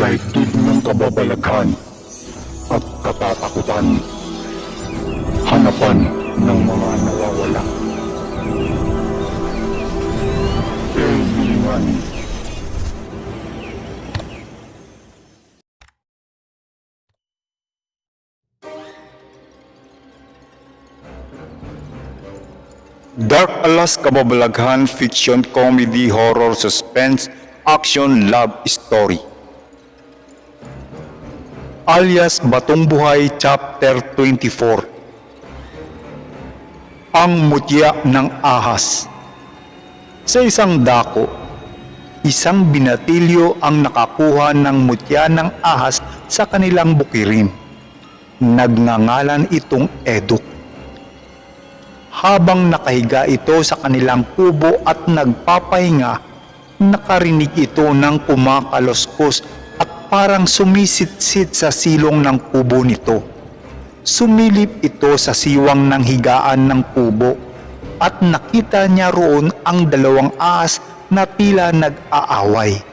Daigdig ng kababalaghan at katatakutan. Hanapan ng mga nawawala. Dark Alas Kababalaghan Fiction Comedy Horror Suspense Action Love Story alias Batong Buhay Chapter 24 Ang Mutya ng Ahas Sa isang dako, isang binatilyo ang nakakuha ng mutya ng ahas sa kanilang bukirin. Nagngangalan itong Eduk. Habang nakahiga ito sa kanilang kubo at nagpapahinga, nakarinig ito ng kumakaloskos at parang sumisitsit sa silong ng kubo nito. Sumilip ito sa siwang ng higaan ng kubo at nakita niya roon ang dalawang ahas na tila nag-aaway.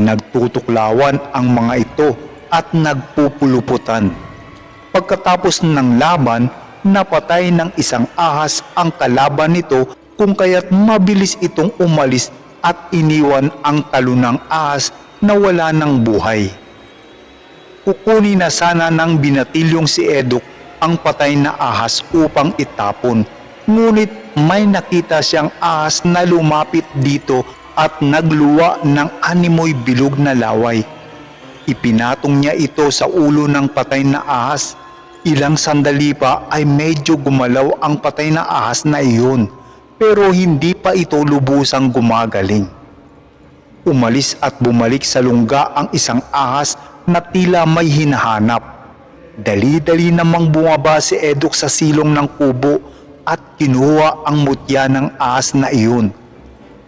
Nagtutuklawan ang mga ito at nagpupuluputan. Pagkatapos ng laban, napatay ng isang ahas ang kalaban nito kung kaya't mabilis itong umalis at iniwan ang talunang ahas na wala ng buhay. Kukunin na sana ng binatilyong si Eduk ang patay na ahas upang itapon. Ngunit may nakita siyang ahas na lumapit dito at nagluwa ng animoy bilog na laway. Ipinatong niya ito sa ulo ng patay na ahas. Ilang sandali pa ay medyo gumalaw ang patay na ahas na iyon pero hindi pa ito lubusang gumagaling. Umalis at bumalik sa lungga ang isang ahas na tila may hinahanap. Dali-dali namang bumaba si Eduk sa silong ng kubo at kinuha ang mutya ng ahas na iyon.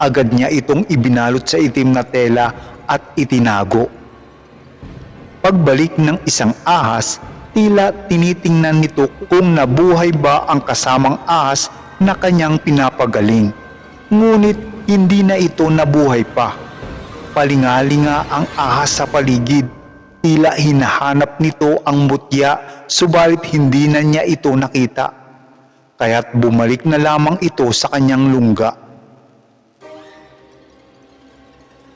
Agad niya itong ibinalot sa itim na tela at itinago. Pagbalik ng isang ahas, tila tinitingnan nito kung nabuhay ba ang kasamang ahas na kanyang pinapagaling. Ngunit hindi na ito nabuhay pa. Palingalinga ang ahas sa paligid. Tila hinahanap nito ang mutya subalit hindi na niya ito nakita. Kaya't bumalik na lamang ito sa kanyang lungga.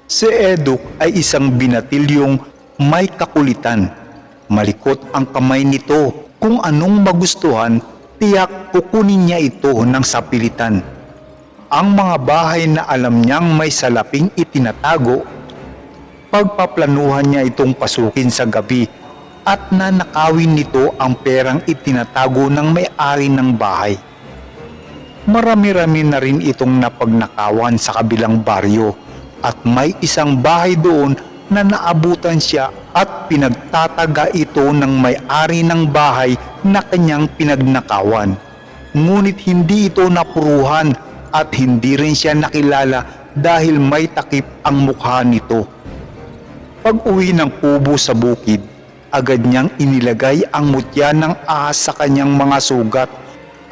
Si Eduk ay isang binatilyong may kakulitan. Malikot ang kamay nito kung anong magustuhan, tiyak kukunin niya ito ng sapilitan. Ang mga bahay na alam niyang may salaping itinatago, pagpaplanuhan niya itong pasukin sa gabi at nanakawin nito ang perang itinatago ng may-ari ng bahay. Marami-rami na rin itong napagnakawan sa kabilang baryo at may isang bahay doon na naabutan siya at pinagtataga ito ng may-ari ng bahay na kanyang pinagnakawan. Ngunit hindi ito napuruhan at hindi rin siya nakilala dahil may takip ang mukha nito. Pag uwi ng kubo sa bukid, agad niyang inilagay ang mutya ng ahas sa kanyang mga sugat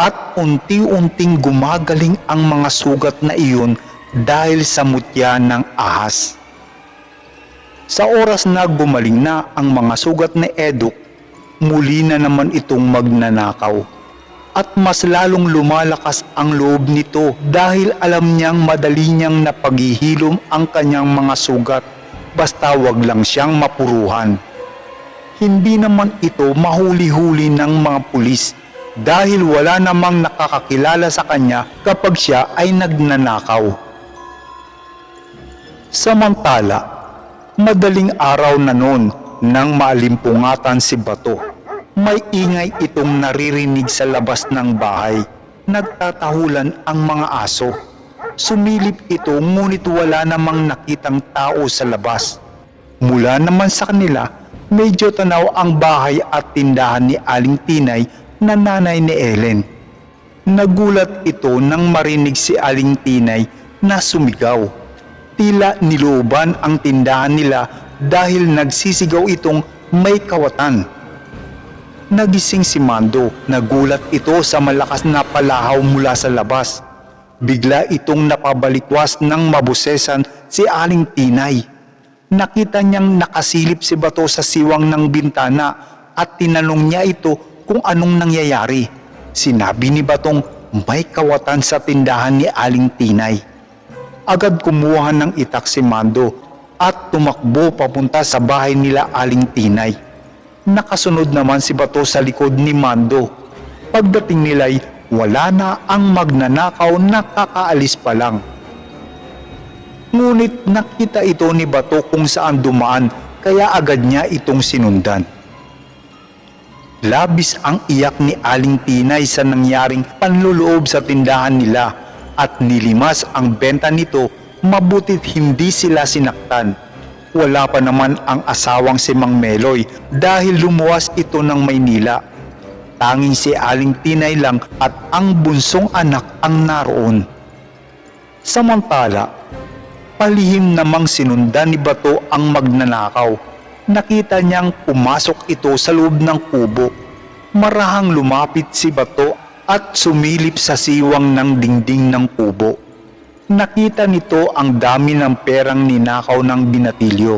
at unti-unting gumagaling ang mga sugat na iyon dahil sa mutya ng ahas. Sa oras na gumaling na ang mga sugat ni Eduk, muli na naman itong magnanakaw. At mas lalong lumalakas ang loob nito dahil alam niyang madali niyang napaghihilom ang kanyang mga sugat basta wag lang siyang mapuruhan. Hindi naman ito mahuli-huli ng mga pulis dahil wala namang nakakakilala sa kanya kapag siya ay nagnanakaw. Samantala, madaling araw na noon nang maalimpungatan si Bato. May ingay itong naririnig sa labas ng bahay. Nagtatahulan ang mga aso. Sumilip ito ngunit wala namang nakitang tao sa labas. Mula naman sa kanila, medyo tanaw ang bahay at tindahan ni Aling Tinay na nanay ni Ellen. Nagulat ito nang marinig si Aling Tinay na sumigaw. Tila niluban ang tindahan nila dahil nagsisigaw itong may kawatan. nagising si Mando. Nagulat ito sa malakas na palahaw mula sa labas. Bigla itong napabalikwas ng mabusesan si Aling Tinay. Nakita niyang nakasilip si Bato sa siwang ng bintana at tinanong niya ito kung anong nangyayari. Sinabi ni Batong may kawatan sa tindahan ni Aling Tinay. Agad kumuha ng itak si Mando at tumakbo papunta sa bahay nila Aling Tinay. Nakasunod naman si Bato sa likod ni Mando. Pagdating nila'y wala na ang magnanakaw na kakaalis pa lang. Ngunit nakita ito ni Bato kung saan dumaan kaya agad niya itong sinundan. Labis ang iyak ni Aling Tinay sa nangyaring panluloob sa tindahan nila at nilimas ang benta nito mabutit hindi sila sinaktan. Wala pa naman ang asawang si Mang Meloy dahil lumuwas ito ng Maynila. Tanging si Aling Tinay lang at ang bunsong anak ang naroon. Samantala, palihim namang sinundan ni Bato ang magnanakaw. Nakita niyang pumasok ito sa loob ng kubo. Marahang lumapit si Bato at sumilip sa siwang ng dingding ng kubo. Nakita nito ang dami ng perang ninakaw ng binatilyo.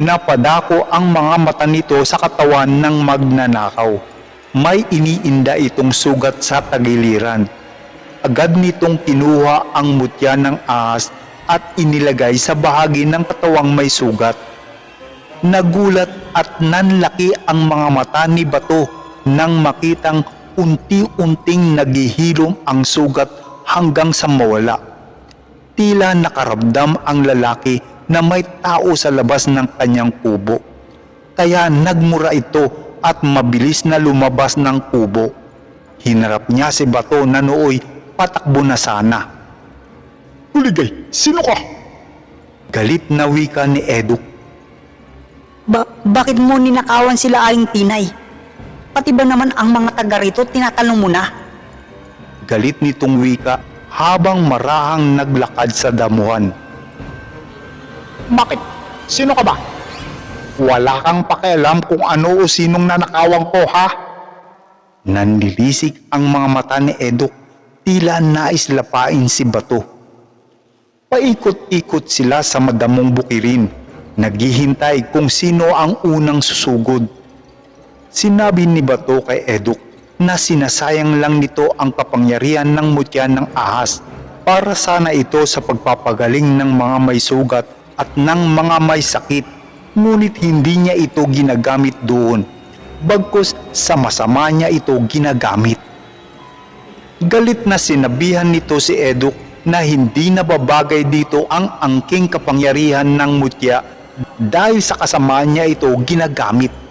Napadako ang mga mata nito sa katawan ng magnanakaw. May iniinda itong sugat sa tagiliran. Agad nitong kinuha ang mutya ng ahas at inilagay sa bahagi ng katawang may sugat. Nagulat at nanlaki ang mga mata ni Bato nang makitang unti-unting naghihilom ang sugat hanggang sa mawala. Tila nakaramdam ang lalaki na may tao sa labas ng kanyang kubo. Kaya nagmura ito at mabilis na lumabas ng kubo. Hinarap niya si Bato na nooy patakbo na sana. Uligay, sino ka? Galit na wika ni Eduk. Ba- bakit mo ninakawan sila aling tinay? Pati ba naman ang mga taga rito tinatanong mo na? Galit nitong wika habang marahang naglakad sa damuhan. Bakit? Sino ka ba? Wala kang pakialam kung ano o sinong nanakawan ko, ha? Nanlilisik ang mga mata ni Edok, tila nais lapain si Bato. Paikot-ikot sila sa madamong bukirin, naghihintay kung sino ang unang susugod. Sinabi ni Bato kay Eduk na sinasayang lang nito ang kapangyarihan ng mutya ng ahas para sana ito sa pagpapagaling ng mga may sugat at ng mga may sakit. Ngunit hindi niya ito ginagamit doon. Bagkus sa masama niya ito ginagamit. Galit na sinabihan nito si Eduk na hindi nababagay dito ang angking kapangyarihan ng mutya dahil sa kasamaan niya ito ginagamit.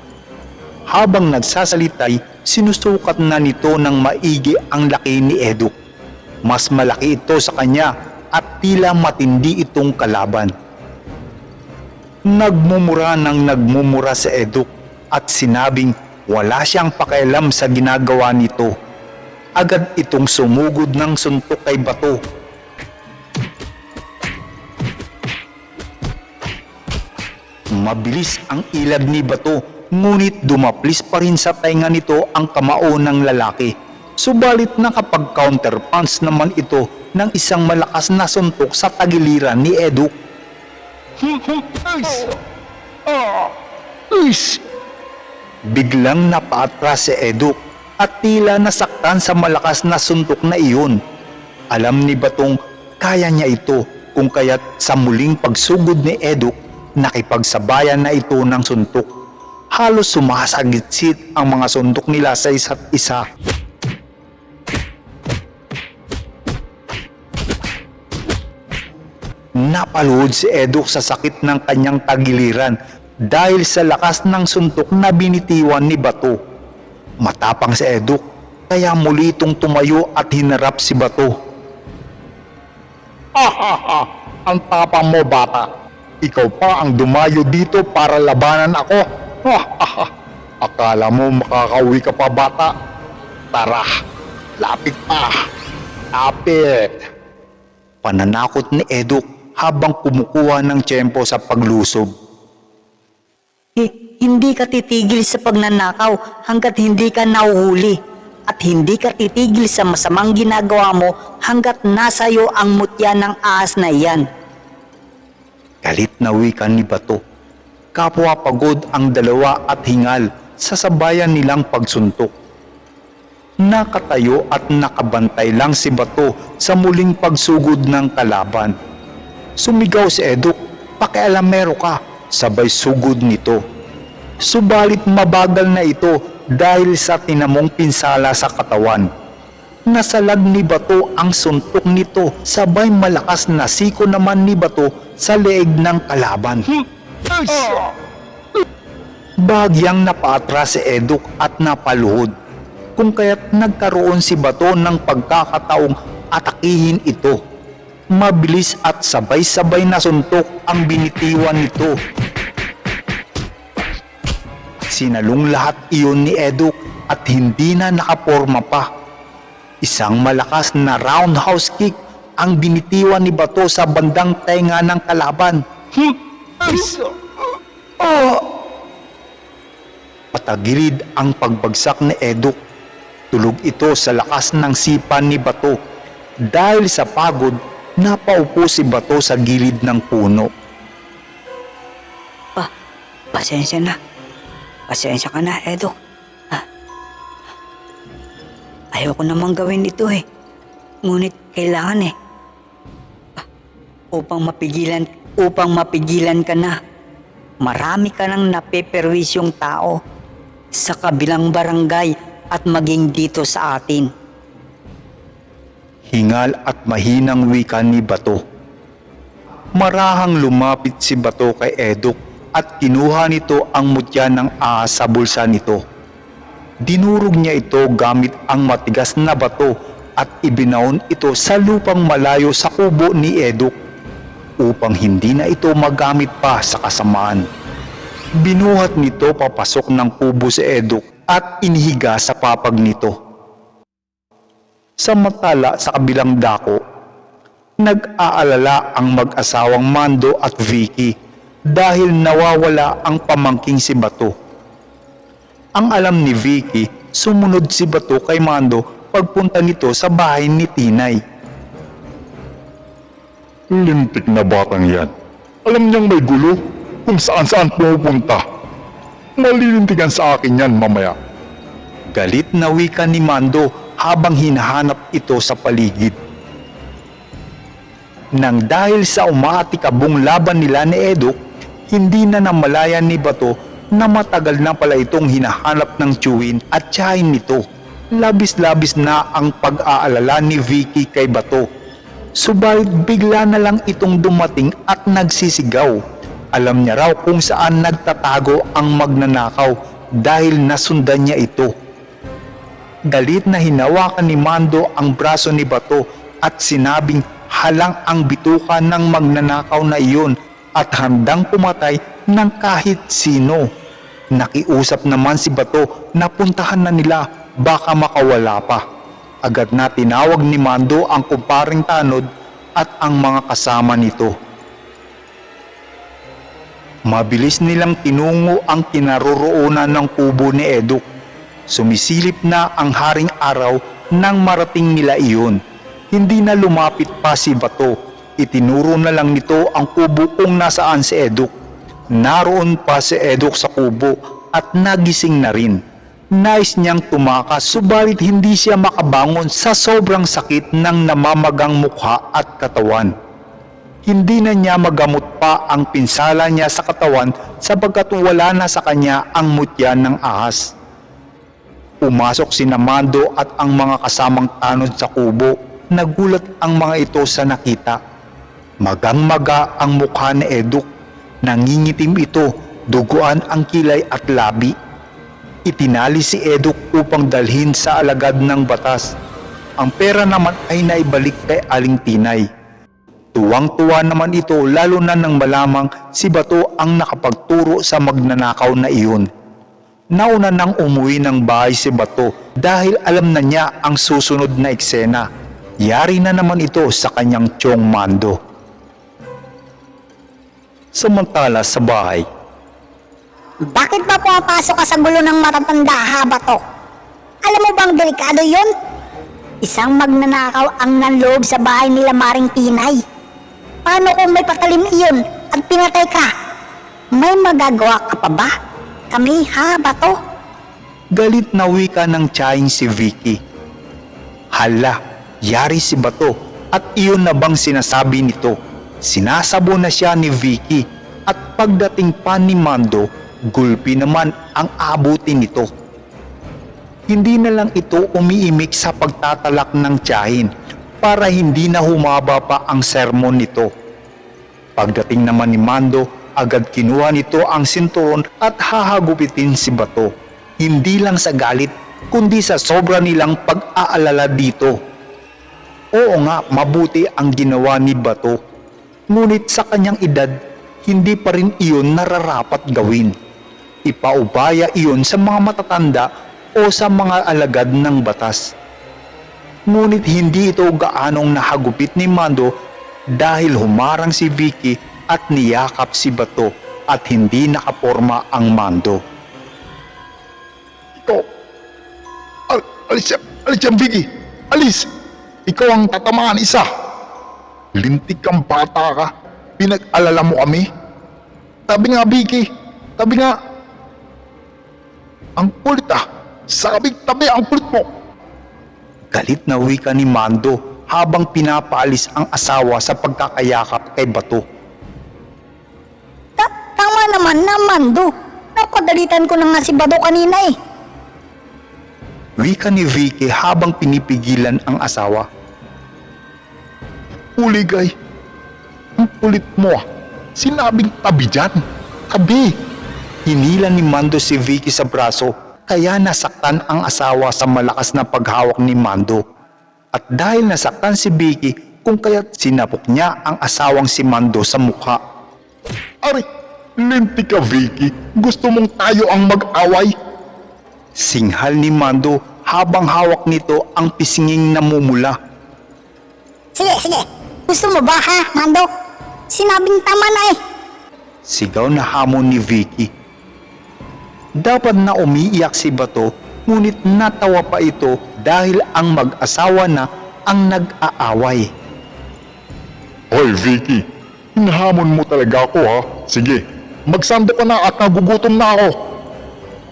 Habang nagsasalitay, sinusukat na nito ng maigi ang laki ni Eduk. Mas malaki ito sa kanya at tila matindi itong kalaban. Nagmumura ng nagmumura sa Eduk at sinabing wala siyang pakialam sa ginagawa nito. Agad itong sumugod ng suntok kay Bato Mabilis ang ilad ni Bato, ngunit dumaplis pa rin sa tainga nito ang kamao ng lalaki. Subalit nakapag-counterpunch naman ito ng isang malakas na suntok sa tagiliran ni Eduk. Biglang napaatras si Eduk at tila nasaktan sa malakas na suntok na iyon. Alam ni Batong kaya niya ito kung kaya't sa muling pagsugod ni Eduk nakipagsabayan na ito ng suntok. Halos sumasagitsit ang mga suntok nila sa isa't isa. Napaluhod si Eduk sa sakit ng kanyang tagiliran dahil sa lakas ng suntok na binitiwan ni Bato. Matapang si Eduk kaya muli itong tumayo at hinarap si Bato. Ha ha ha! Ang tapang mo bata! Ikaw pa ang dumayo dito para labanan ako. Akala mo makakauwi ka pa bata? Tara, lapit pa. Lapit. Pananakot ni Eduk habang kumukuha ng tiyempo sa paglusob. Hi- hindi ka titigil sa pagnanakaw hanggat hindi ka nahuhuli. At hindi ka titigil sa masamang ginagawa mo hanggat nasa iyo ang mutya ng ahas na iyan. Galit na wika ni Bato. Kapwa pagod ang dalawa at hingal sa sabayan nilang pagsuntok. Nakatayo at nakabantay lang si Bato sa muling pagsugod ng kalaban. Sumigaw si Eduk, pakialamero ka, sabay sugod nito. Subalit mabagal na ito dahil sa tinamong pinsala sa katawan. Nasalag ni Bato ang suntok nito sabay malakas na siko naman ni Bato sa leeg ng kalaban. Bagyang napaatras si Eduk at napaluhod kung kaya't nagkaroon si Bato ng pagkakataong atakihin ito. Mabilis at sabay-sabay na suntok ang binitiwan nito. Sinalong lahat iyon ni Eduk at hindi na nakaporma pa. Isang malakas na roundhouse kick ang binitiwan ni Bato sa bandang tenga ng kalaban. Patagilid ang pagbagsak ni Eduk. Tulog ito sa lakas ng sipan ni Bato. Dahil sa pagod, napaupo si Bato sa gilid ng puno. Pa, pasensya na. Pasensya ka na, Edo. Ha? Ayoko namang gawin ito eh. Ngunit kailangan eh. Ah, upang mapigilan, upang mapigilan ka na. Marami ka nang napeperwisyong tao sa kabilang barangay at maging dito sa atin. Hingal at mahinang wika ni Bato. Marahang lumapit si Bato kay Eduk at kinuha nito ang mutya ng ahas sa bulsa nito. Dinurog niya ito gamit ang matigas na bato at ibinaon ito sa lupang malayo sa kubo ni Eduk upang hindi na ito magamit pa sa kasamaan. Binuhat nito papasok ng kubo si Eduk at inihiga sa papag nito. Samantala sa kabilang dako, nag-aalala ang mag-asawang Mando at Vicky dahil nawawala ang pamangking si Bato. Ang alam ni Vicky, sumunod si Bato kay Mando pagpunta nito sa bahay ni Tinay. Lintik na batang yan. Alam niyang may gulo kung saan saan pumupunta. Malilintigan sa akin yan mamaya. Galit na wika ni Mando habang hinahanap ito sa paligid. Nang dahil sa umaatikabong laban nila ni Eduk, hindi na namalayan ni Bato na matagal na pala itong hinahanap ng Chewin at tiyahin nito. Labis-labis na ang pag-aalala ni Vicky kay Bato. Subalit bigla na lang itong dumating at nagsisigaw. Alam niya raw kung saan nagtatago ang magnanakaw dahil nasundan niya ito. Galit na hinawakan ni Mando ang braso ni Bato at sinabing halang ang bituka ng magnanakaw na iyon at handang pumatay ng kahit sino. Nakiusap naman si Bato na puntahan na nila baka makawala pa. Agad na tinawag ni Mando ang kumparing tanod at ang mga kasama nito. Mabilis nilang tinungo ang kinaroroonan ng kubo ni Eduk. Sumisilip na ang haring araw nang marating nila iyon. Hindi na lumapit pa si Bato. Itinuro na lang nito ang kubo kung nasaan si Eduk. Naroon pa si Eduk sa kubo at nagising na rin. Nais niyang tumakas subalit hindi siya makabangon sa sobrang sakit ng namamagang mukha at katawan. Hindi na niya magamot pa ang pinsala niya sa katawan sapagkat wala na sa kanya ang mutya ng ahas. Pumasok si Namando at ang mga kasamang tanod sa kubo. Nagulat ang mga ito sa nakita. Magang-maga ang mukha ni Eduk. Nangingitim ito, duguan ang kilay at labi. Itinali si Eduk upang dalhin sa alagad ng batas. Ang pera naman ay naibalik kay Aling Tinay. Tuwang-tuwa naman ito lalo na nang malamang si Bato ang nakapagturo sa magnanakaw na iyon. Nauna nang umuwi ng bahay si Bato dahil alam na niya ang susunod na eksena. Yari na naman ito sa kanyang tiyong mando. Samantala sa bahay, Bakit ba pumapasok ka sa gulo ng matatanda ha, Bato? Alam mo bang delikado yon? Isang magnanakaw ang nanloob sa bahay nila Maring Tinay. Paano kung may patalim iyon at pinatay ka? May magagawa ka pa ba? Kami ha, Bato? Galit na wika ng tiyahing si Vicky. Hala, yari si Bato at iyon na bang sinasabi nito? Sinasabo na siya ni Vicky at pagdating pa ni Mando, gulpi naman ang abutin nito. Hindi na lang ito umiimik sa pagtatalak ng tiyahin para hindi na humaba pa ang sermon nito. Pagdating naman ni Mando, agad kinuha nito ang sinturon at hahagupitin si Bato. Hindi lang sa galit, kundi sa sobra nilang pag-aalala dito. Oo nga, mabuti ang ginawa ni Bato. Ngunit sa kanyang edad, hindi pa rin iyon nararapat gawin. Ipaubaya iyon sa mga matatanda o sa mga alagad ng batas. Ngunit hindi ito gaanong nahagupit ni Mando dahil humarang si Vicky at niyakap si Bato at hindi nakaporma ang Mando. Ikaw, al alis yan, alis yan, Vicky. Alis! Ikaw ang tatamaan isa. Lintik kang bata ka. Pinag-alala mo kami. Tabi nga, Vicky. Tabi nga. Ang kulit ah. Sabi, tabi ang kulit mo. Galit na wika ni Mando habang pinapaalis ang asawa sa pagkakayakap kay Bato. Ta- tama naman naman, do. Napadalitan ko na nga si Bato kanina eh. Wika ni Vicky habang pinipigilan ang asawa. Huligay. Ang kulit mo ah. Sinabing tabi dyan. Tabi. Hinila ni Mando si Vicky sa braso kaya nasaktan ang asawa sa malakas na paghawak ni Mando. At dahil nasaktan si Vicky kung kaya't sinapok niya ang asawang si Mando sa mukha. Ari, lintik ka, Vicky. Gusto mong tayo ang mag-away? Singhal ni Mando habang hawak nito ang pisnging namumula. Sige, sige. Gusto mo ba ha, Mando? Sinabing tama na eh. Sigaw na hamon ni Vicky. Dapat na umiiyak si Bato ngunit natawa pa ito dahil ang mag-asawa na ang nag-aaway. Hoy, Vicky. Hinahamon mo talaga ako, ha? Sige, magsando ka na at nagugutom na ako.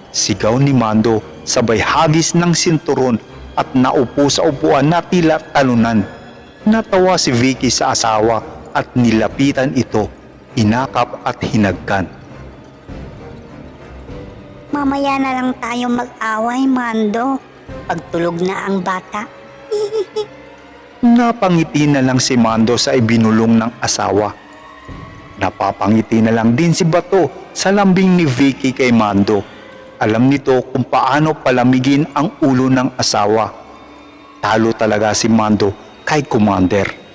Sigaw ni Mando sabay hagis ng sinturon at naupo sa upuan na tila talunan. Natawa si Vicky sa asawa at nilapitan ito, inakap at hinagkan. Mamaya na lang tayo mag-away, Mando. Pagtulog na ang bata. Napangiti na lang si Mando sa ibinulong ng asawa. Napapangiti na lang din si Bato sa lambing ni Vicky kay Mando. Alam nito kung paano palamigin ang ulo ng asawa. Talo talaga si Mando kay Commander.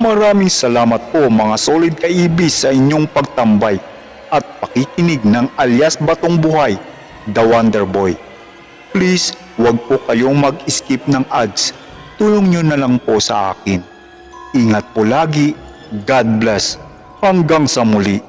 Maraming salamat po mga solid kaibis sa inyong pagtambay at pakikinig ng alias Batong Buhay, The Wonder Boy. Please, huwag po kayong mag-skip ng ads. Tulong nyo na lang po sa akin. Ingat po lagi. God bless. Hanggang sa muli.